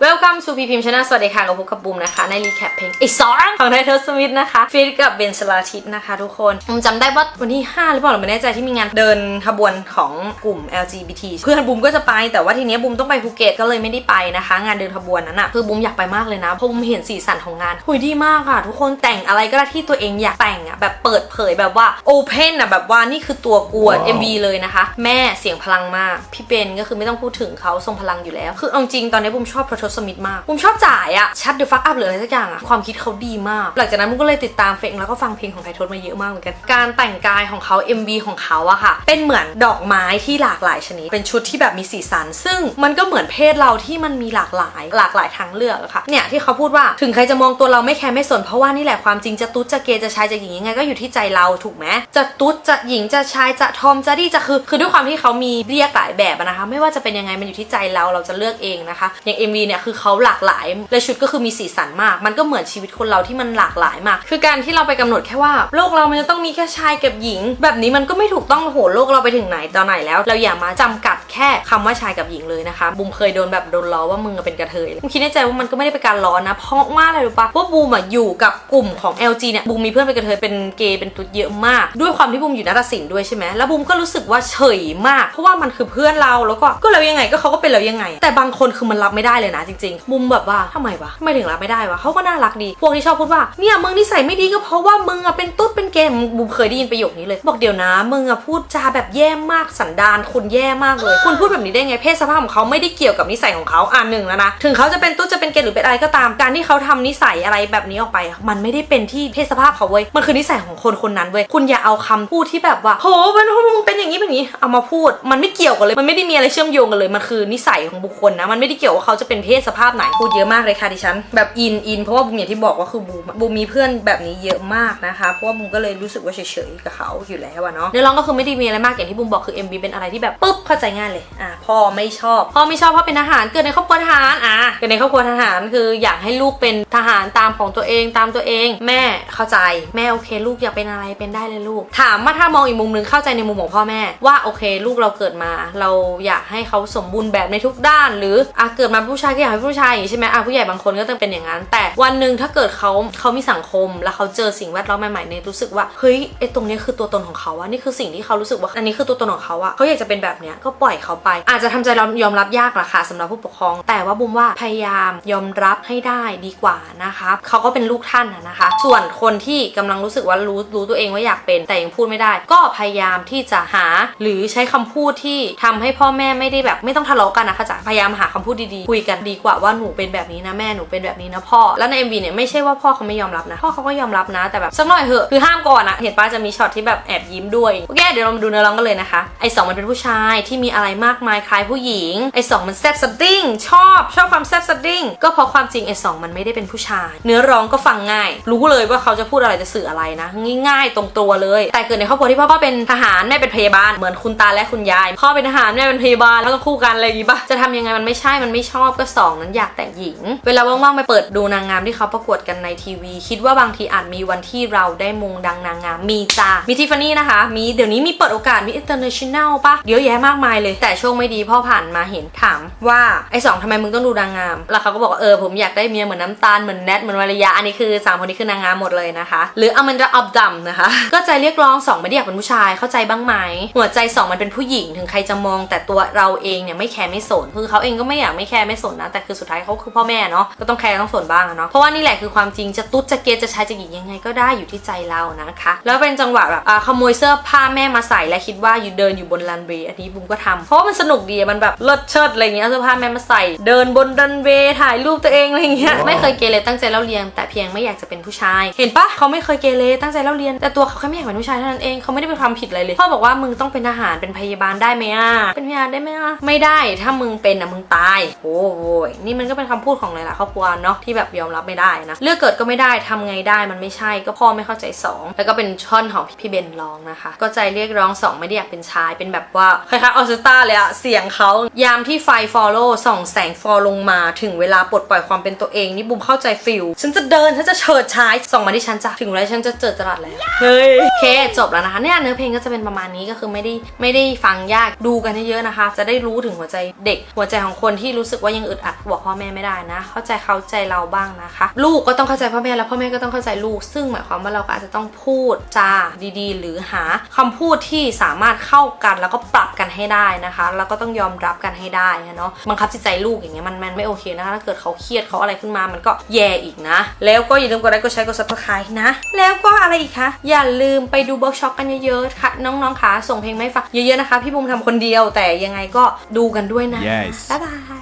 Welcome to พีพิมพ์ชนะสวัสดีค่ะกับพุกกับบุมนะคะ ในรีแคปเพลงไอซองของไทเทอร์สมิธนะคะฟีดกับเบนชลาทิตนะคะทุกคนผมจำได้ว่าวันที่ 5 หรือเปล่าเราไม่แน่ใจที่มีงานเดินขบวนของกลุ่ม LGBT เพื่อนบุมก็จะไปแต่ว่าทีเนี้ยบุมต้องไปภูเก็ตก็เลยไม่ได้ไปนะคะ งานเดินขบวนนั้นอะคือบุมอยากไปมากเลยนะเพราะบุมเห็นสีสันของงานหุยดีมากค่ะ ทุกคนแต่งอะไรก็ได้ที่ตัวเองอยากแต่งอะแบบเปิดเผยแบบว่าโอเพนอะแบบว่านี่คือตัวกวน MV เลยนะคะ แม่เสียงพลังมากพี่เบนก็คือไม่ต้องพูดถึงเขาทรงพลังอยู่แล้ว คือเอาจริงตอนนี้บุมชอบพระทศมิตรมากบุมชอบจ่ายอะชัดเดอะฟักอัพหรืออะไรสักอย่างอะความคิดเขาดีมาก หลังจากนั้นบุมก็เลยติดตามเพลงแล้วก็ฟังเพลงของไททศมาเยอะมากเหมือนกัน การแต่งกายของเขา MV ของเขาอะค่ะ เป็นเหมือนดอกไม้ที่หลากหลายชนิด เป็นชุดที่แบบมีสีสัน ซึ่งมันก็เหมือนเพศเราที่มันมีหลากหลาย หลากหลายทางเลือกอะค่ะ เนี่ยที่เขาพูดว่าถึงใครจะมองตัวเราไม่แคร์ไม่สนเพราะว่านี่แหละความจริงจะตุ๊ดจะเกย์จะชายจะหญิงยังไงก็อยู่ที่ใจเราถูกไหมจะตุ๊ดจะหญิงจะชายจะทอมจะดีจะคือ คือด้วยความที่เขามีเรียกหลายแบบนะคะ ไม่ว่าจะเป็นยังไงมันอยู่ที่ใจเราเราจะเลือกเองนะคะอย่าง MV เนี่ยคือเขาหลากหลายและชุดก็คือมีสีสันมาก มันก็เหมือนชีวิตคนเราที่มันหลากหลายมาก คือการที่เราไปกำหนดแค่ว่า โลกเรามันจะต้องมีแค่ชายกับหญิง แบบนี้มันก็ไม่ถูกต้องโหโลกเราไปถึงไหนตอนไหนแล้ว เราอย่ามาจำกัดแค่คำว่าชายกับหญิงเลยนะคะบุมเคยโดนแบบโดนล้อว่ามึงเป็นกระเทยบุมคิดในใจว่ามันก็ไม่ได้เป็นการล้อนะ เพราะว่าอะไรรู้ปะว่าบูมอะอยู่กับกลุ่มของ LG เนี่ยบูมมีเพื่อนเป็นกระเทยเป็นเกย์เป็นตุ๊ดเยอะมาก ด้วยความที่บูมอยู่นาฏศิลป์ด้วยใช่ไหมแล้วบูมก็รู้สึกว่าเฉยมาก เพราะว่ามันคือเพื่อนเราแล้วก็ก็แล้วยังไงก็เขาก็เป็นแล้วยังไง แต่บางคนคือมันรับไม่ได้เลยนะจริงๆบูมแบบว่าทำไมวะทำไมถึงรับไม่ได้วะเขาก็น่ารักดี พวกที่ชอบพูดว่าเนี่ยมึงนิสัยไม่ดีก็เพราะว่ามึงอะเป็นตุ๊ดเป็นเกย์บูมเคยได้ยินประโยคนี้เลย บอกเดี๋ยวนะมึงอะพูดจาแบบแย่มากสันดานคุณแย่มากเลย คุณพูดแบบนี้ได้ไงเพศสภาพของเขาไม่ได้เกี่ยวกับนิสัยของเขาอ่านหนึ่งแล้วนะถึงเขาจะเป็นตุ๊ดจะเป็นเกย์หรือเป็นอะไรก็ตามการที่เขาทำนิสัยอะไรแบบนี้ออกไป มันไม่ได้เป็นที่เพศสภาพเขาเว้ยมันคือนิสัยของคนคนนั้นเว้ยคุณอย่าเอาคำพูดที่แบบว่าโหเป็นมึงเป็นอย่างนี้เป็นอย่างนี้เอามาพูด มันไม่เกี่ยวกันเลย มันไม่ได้มีอะไรเชื่อมโยงกันเลยมันคือนิสัยของบุคคลนะมันไม่ได้เกี่ยวว่าเขาจะเป็นเพศสภาพไหนพูดเยอะมากเลยค่ะดิฉัน แบบอินอินเพราะว่าบูมอย่างที่บอกว่าคือบูมบูมมีเพื่อนแบบนี้เยอะมากนะคะเพราะว่าบูมก็เลยรู้สึกว่าเฉยๆกับเขาอยู่แล้วอะเนาะเนื้อร้องก็คือไม่ได้มีอะไรมากอย่างที่บูมบอกคือ MB เป็นอะไรที่แบบปุ๊บเข้าใจง่ายเลยอะพ่อไม่ชอบพ่อไม่ชอบเพราะเป็นทหารเกิดในครอบครัวทหารอะเกิดในครอบครัวทหารคืออยากให้ลูกเป็นทหารตามของตัวเองตามตัวเอง แม่เข้าใจแม่โอเค ลูกอยากเป็นอะไรเป็นได้เลยลูก ถามว่าถ้ามองอีกมุมหนึงเข้าใจในมุมของพ่อแม่ ว่าโอเค ลูกเราเกิดมา เราอยากให้เขาสมบูรณ์แบบในทุกด้าน หรืออะเกิดมาผู้ชายกอยากให้ผู้ชายอย่างนี้ใช่ไหมอะผู้ใหญ่บางคนก็ต้องเป็นอย่างนั้น แต่วันหนึ่งถ้าเกิดเขาเขามีสังคม แล้วเขาเจอสิ่งแวดล้อมใหม่ๆเนี่ยรู้สึกว่าเฮ้ยไอตรงนี้คือตัวตนของเขาอะนี่คือสิ่งที่เขารู้สึกว่าอันนี้คือตัวตนของเขาอะเขาอยากจะเป็นแบบเนี้ยก็ปล่อยเขาไป อาจจะทำใจยอมรับยากละค่ะสำหรับผู้ปกครอง แต่ว่าบุมว่าพยายามยอมรับให้ได้ดีกว่านะคะเขาก็เป็นลูกท่านนะคะ ส่วนคนที่กำลังรู้สึกว่ารู้รู้ตัวเองว่าอยากเป็น แต่ยังพูดไม่ได้ ก็พยายามที่จะหาหรือใช้คำพูดที่ทำให้พ่อแม่ไม่ได้แบบ ไม่ต้องทะเลาะกันนะคะจะพยายามหาคำพูดดีๆคุยกันดีกว่าว่าหนูเป็นแบบนี้นะแม่หนูเป็นแบบนี้นะพ่อ แล้วใน MV เนี่ยไม่ใช่ว่าพ่อเขาไม่ยอมรับนะ พ่อเขาก็ยอมรับนะ แต่แบบสักหน่อยเหอะคือห้ามก่อนอะเห็นป้าจะมีช็อตที่แบบแอบยิ้มด้วยโอเคเดี๋ยวเรามาดูเนื้อร้องกันเลยนะคะไอสองมันเป็นผู้ชายที่มีอะไรมากมายคล้ายผู้หญิงไอสองมันแซ่บสดิ้งชอบชอบความแซ่บสดิ้งก็เพราะความจริงไอสองมันไม่ได้เป็นผู้ชาย เนื้อร้องก็ฟังง่าย รู้เลยว่าเขาจะพูดอะไรจะสื่ออะไรนะ ง่ายๆตรงตัวเลย แต่เกิดในครอบครัวที่พ่อเป็นทหารแม่เป็นพยาบาลเหมือนคุณตาและคุณยาย พ่อเป็นทหารแม่เป็นพยาบาลแล้วต้องคู่กันอะไรอย่างงี้ปะจะทำยังไงมันไม่ใช่มันไม่ชอบก็สองนั้นอยากแต่งหญิง เวลาว่างๆไปเปิดดูนางงามที่เขาประกวดกันในทีวี คิดว่าบางทีอาจมีวันที่เราได้มงดังนางงามมีจ้ามีทิฟฟานี่นะคะ มีเดี๋ยวนี้มีเปิดโอกาสมี international ปะเยอะแยะมากมายเลย แต่โชคไม่ดีพ่อผ่านมาเห็นถามว่าไอ้สองทำไมมึงต้องดูนางงาม แล้วเขาก็บอกว่าเออผมอยากได้เมียเหมือนน้ำตาลเหมือนแนทเหมือนวรยาอันนี้คือสามคนนี้คือนางงามหมดเลยนะคะ หรืออแมนดาอับดัมนะคะ ก็ใจเรียกร้องสองไม่ได้อยากเป็นผู้ชายเข้าใจบ้างไหมหัวใจสองมันเป็นผู้หญิงถึงใครจะมอง แต่ตัวเราเองเนี่ยไม่แคร์ไม่สนคือเขาเองก็ไม่อยากไม่แคร์ไม่สนนะแต่คือสุดท้ายเขาคือพ่อแม่เนาะก็ต้องแคร์ต้องสนบ้างอะเนาะเพราะว่านี่แหละคือความจริงจะตุ๊ดจะเกย์จะชายจะหญิงยังไงก็ได้อยู่ที่ใจเรานะคะ แล้วเป็นจังหวะแบบอ่าขโมยเสื้อผ้าแม่มาใส่และคิดว่าอยู่เดินอยู่บนรันเวย์อันนี้บุ้มก็ทำเพราะว่ามันสนุกดีอะมันแบบเลิศเชิดอะไรเงี้ยเอาเสื้อผ้าแม่มาใส่ เดินบนรันเวย์ถ่ายรูปตัวเองอะไรเงี้ยไม่เคยเกเรตั้งใจเล่าเรียน แต่เพียงไม่อยากจะเป็นผู้ชาย เห็นปะเขาไม่เคยเกเรตั้งใจเล่าเรียน แต่ตัวเขาแค่ไม่อยากเป็นผู้ชายเท่านั้นเองเขาไม่ได้เป็นความผิดอะไรเลยพ่อบอกว่ามึงต้องเป็นทหารเป็นพยาบาลได้ไหมอะเป็นพยาบาลได้ไหมอะไม่ได้ถ้ามึงเป็นอะมึงตายโอ้โหนี่มันก็เป็นคำพูดของหลายๆครอบครัวเนาะที่แบบยอมรับไม่ได้นะเลือกเกิดก็ไม่ได้ทำไงได้มันไม่ใช่ก็พ่อไม่เข้าใจสองแล้วก็เป็นช่อนของพี่เบนร้องนะคะ ก็ใจเรียกร้องสองไม่ได้อยากเป็นชายเป็นแบบว่าคล้ายๆออสตาเลยอะเสียงเขายามที่ไฟฟอลโล่ส่องแสงฟอลลงมาถึงเวลาปลดปล่อยความเป็นตัวเองนี่บุมเข้าใจฟิลฉันจะเดินฉันจะเฉิดฉายส่องมาที่ฉันจ้ะถึงเวลาฉันจะเจอตลาดแล้วเฮ้ยโอเคจบแล้วนะคะเนี่ยเนื้อเพลงก็จะเป็นประมาณนี้ก็คือไม่ได้ไม่ได้ฟังยากดูกันเยอะๆนะคะ จะได้รู้ถึงหัวใจเด็กหัวใจของคนที่รู้สึกว่ายังอึดอัดบอกพ่อแม่ไม่ได้นะ เข้าใจเขาใจเราบ้างนะคะ ลูกก็ต้องเข้าใจพ่อแม่แล้วพ่อแม่ก็ต้องเข้าใจลูก ซึ่งหมายความว่าเราก็อาจจะต้องพูดจาดีๆ หรือหาคำพูดที่สามารถเข้ากันแล้วก็ปรับกันให้ได้นะคะ แล้วก็ต้องยอมรับกันให้ได้นะเนาะบังคับจิตใจลูกอย่างเงี้ยมันมันไม่โอเคนะคะถ้าเกิดเขาเครียดเขาอะไรขึ้นมามันก็แย่อีกนะ แล้วก็อย่าลืมกดไลค์กดแชร์กด subscribe นะ แล้วก็อะไรอีกคะอย่าลืมไปดูเบิร์กช็อปกันเยอะๆค่ะน้องๆคะส่งเพลงมาให้ฟังเยอะๆนะคะ พี่บุมทำคนเดียวแต่ยังไงก็ดูกันด้วยนะ Yes บ๊ายบาย